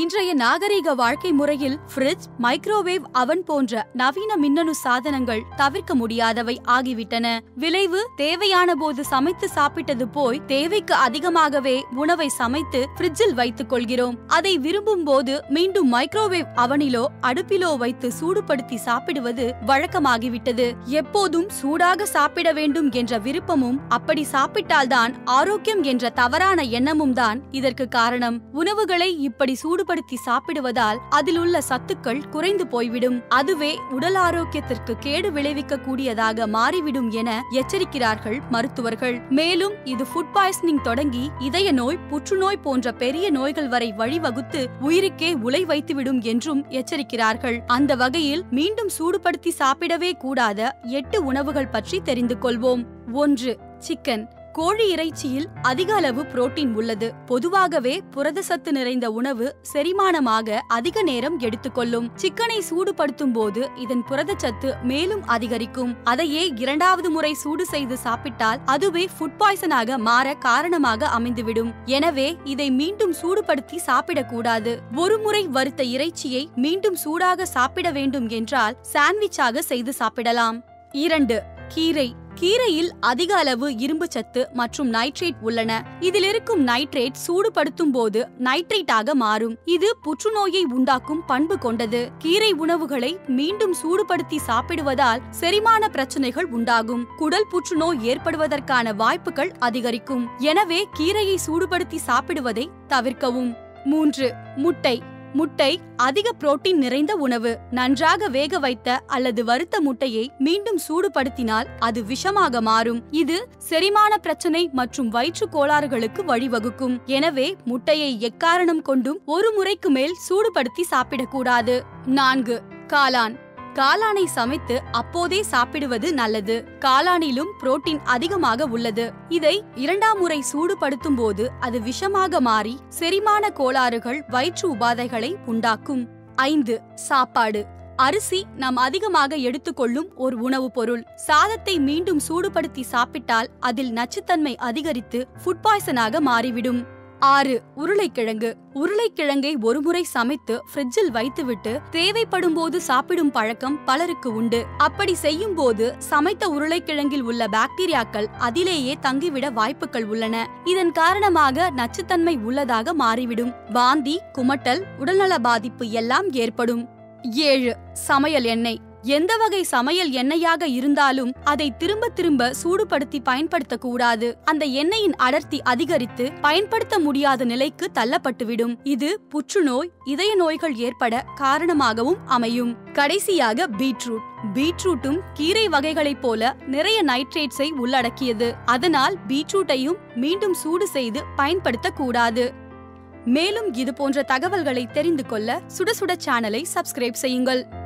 இன்றைய நாகரிக வாழ்க்கை முறையில் ஃப்ரிட்ஜ் மைக்ரோவேவ் அவன் போன்ற நவீன மின்னணு சாதனங்கள் தவிர்க்க முடியாதவை ஆகிவிட்டன. விளைவு தேவையான போது சமைத்து சாப்பிட்டது போய் தேவைக்கு அதிகமாகவே உணவை சமைத்து ஃப்ரிட்ஜில் வைத்துக் கொள்கிறோம். அதை விரும்பும் போது மீண்டும் மைக்ரோவேவ் அவனிலோ அடுப்பிலோ வைத்து சூடுபடுத்தி சாப்பிடுவது வழக்கமாகிவிட்டது. எப்போதும் சூடாக சாப்பிட வேண்டும் என்ற விருப்பமும் அப்படி சாப்பிட்டால்தான் ஆரோக்கியம் என்ற தவறான எண்ணமும் தான் இதற்கு காரணம். உணவுகளை இப்படி சூடு சூடுபடுத்தி சாப்பிடுவதால் அதில் உள்ள சத்துக்கள் குறைந்து போய்விடும். அதுவே உடல் ஆரோக்கியத்திற்கு கேடு விளைவிக்க கூடியதாக மாறிவிடும் என எச்சரிக்கிறார்கள் மருத்துவர்கள். மேலும் இது ஃபுட் பாய்சனிங் தொடங்கி இதய நோய் புற்றுநோய் போன்ற பெரிய நோய்கள் வரை வழிவகுத்து உயிருக்கே உலை வைத்துவிடும் என்றும் எச்சரிக்கிறார்கள். அந்த வகையில் மீண்டும் சூடுபடுத்தி சாப்பிடவே கூடாத எட்டு உணவுகள் பற்றி தெரிந்து கொள்வோம். ஒன்று சிக்கன். கோழி இறைச்சியில் அதிக அளவு புரோட்டீன் உள்ளது. பொதுவாகவே புரத சத்து நிறைந்த உணவு செரிமானமாக அதிக நேரம் எடுத்துக்கொள்ளும். சிக்கனை சூடுபடுத்தும் போது இதன் புரதச்சத்து மேலும் அதிகரிக்கும். அதையே இரண்டாவது முறை சூடு செய்து சாப்பிட்டால் அதுவே ஃபுட் பாய்சனாக மாற காரணமாக அமைந்துவிடும். எனவே இதை மீண்டும் சூடுபடுத்தி சாப்பிடக்கூடாது. ஒரு முறை வறுத்த இறைச்சியை மீண்டும் சூடாக சாப்பிட வேண்டும் என்றால் சாண்ட்விச்சாக செய்து சாப்பிடலாம். இரண்டு கீரை. கீரையில் அதிக அளவு இரும்பு சத்து மற்றும் நைட்ரேட் உள்ளன. இதில் இருக்கும் நைட்ரேட் சூடுபடுத்தும் போது நைட்ரேட்டாக மாறும். இது புற்றுநோயை உண்டாக்கும் பண்பு கொண்டது. கீரை உணவுகளை மீண்டும் சூடுபடுத்தி சாப்பிடுவதால் செரிமான பிரச்சனைகள் உண்டாகும். குடல் புற்றுநோய் ஏற்படுவதற்கான வாய்ப்புகள் அதிகரிக்கும். எனவே கீரையை சூடுபடுத்தி சாப்பிடுவதை தவிர்க்கவும். மூன்று முட்டை. முட்டை அதிக புரோட்டீன் நிறைந்த உணவு. நன்றாக வேக வைத்த அல்லது வறுத்த முட்டையை மீண்டும் சூடுபடுத்தினால் அது விஷமாக மாறும். இது செரிமான பிரச்சனை மற்றும் வயிற்று கோளாறுகளுக்கு வழிவகுக்கும். எனவே முட்டையை எக்காரணம் கொண்டும் ஒரு முறைக்கு மேல் சூடுபடுத்தி சாப்பிடக்கூடாது. நான்கு காளான். காளானை சமைத்து அப்போதே சாப்பிடுவது நல்லது. காளானிலும் புரோட்டீன் அதிகமாக உள்ளது. இதை இரண்டாம் முறை சூடுபடுத்தும் போது அது விஷமாக மாறி செரிமான கோளாறுகள் வயிற்று உபாதைகளை உண்டாக்கும். ஐந்து சாப்பாடு. அரிசி நாம் அதிகமாக எடுத்துக்கொள்ளும் ஒரு உணவுப் பொருள். சாதத்தை மீண்டும் சூடுபடுத்தி சாப்பிட்டால் அதில் நச்சுத்தன்மை அதிகரித்து ஃபுட் பாய்சனாக மாறிவிடும். ஆறு உருளைக்கிழங்கு. உருளைக்கிழங்கை ஒருமுறை சமைத்து ஃப்ரிட்ஜில் வைத்துவிட்டு தேவைப்படும் போது சாப்பிடும் பழக்கம் பலருக்கு உண்டு. அப்படி செய்யும் போது சமைத்த உருளைக்கிழங்கில் உள்ள பாக்டீரியாக்கள் அதிலேயே தங்கிவிட வாய்ப்புகள் உள்ளன. இதன் காரணமாக நச்சுத்தன்மை உள்ளதாக மாறிவிடும். வாந்தி குமட்டல் உடல்நல பாதிப்பு எல்லாம் ஏற்படும். ஏழு சமையல் எண்ணெய். எந்த வகை சமையல் எண்ணெயாக இருந்தாலும் அதை திரும்ப திரும்ப சூடுபடுத்தி பயன்படுத்தக்கூடாது. அந்த எண்ணெயின் அடர்த்தி அதிகரித்து பயன்படுத்த முடியாத நிலைக்கு தள்ளப்பட்டுவிடும். இது புற்றுநோய் இதய நோய்கள் ஏற்பட காரணமாகவும் அமையும். கடைசியாக பீட்ரூட். பீட்ரூட்டும் கீரை வகைகளைப் போல நிறைய நைட்ரேட்ஸை உள்ளடக்கியது. அதனால் பீட்ரூட்டையும் மீண்டும் சூடு செய்து பயன்படுத்தக்கூடாது. மேலும் இது போன்ற தகவல்களை தெரிந்து கொள்ள சுட சுட சேனலை சப்ஸ்கிரைப் செய்யுங்கள்.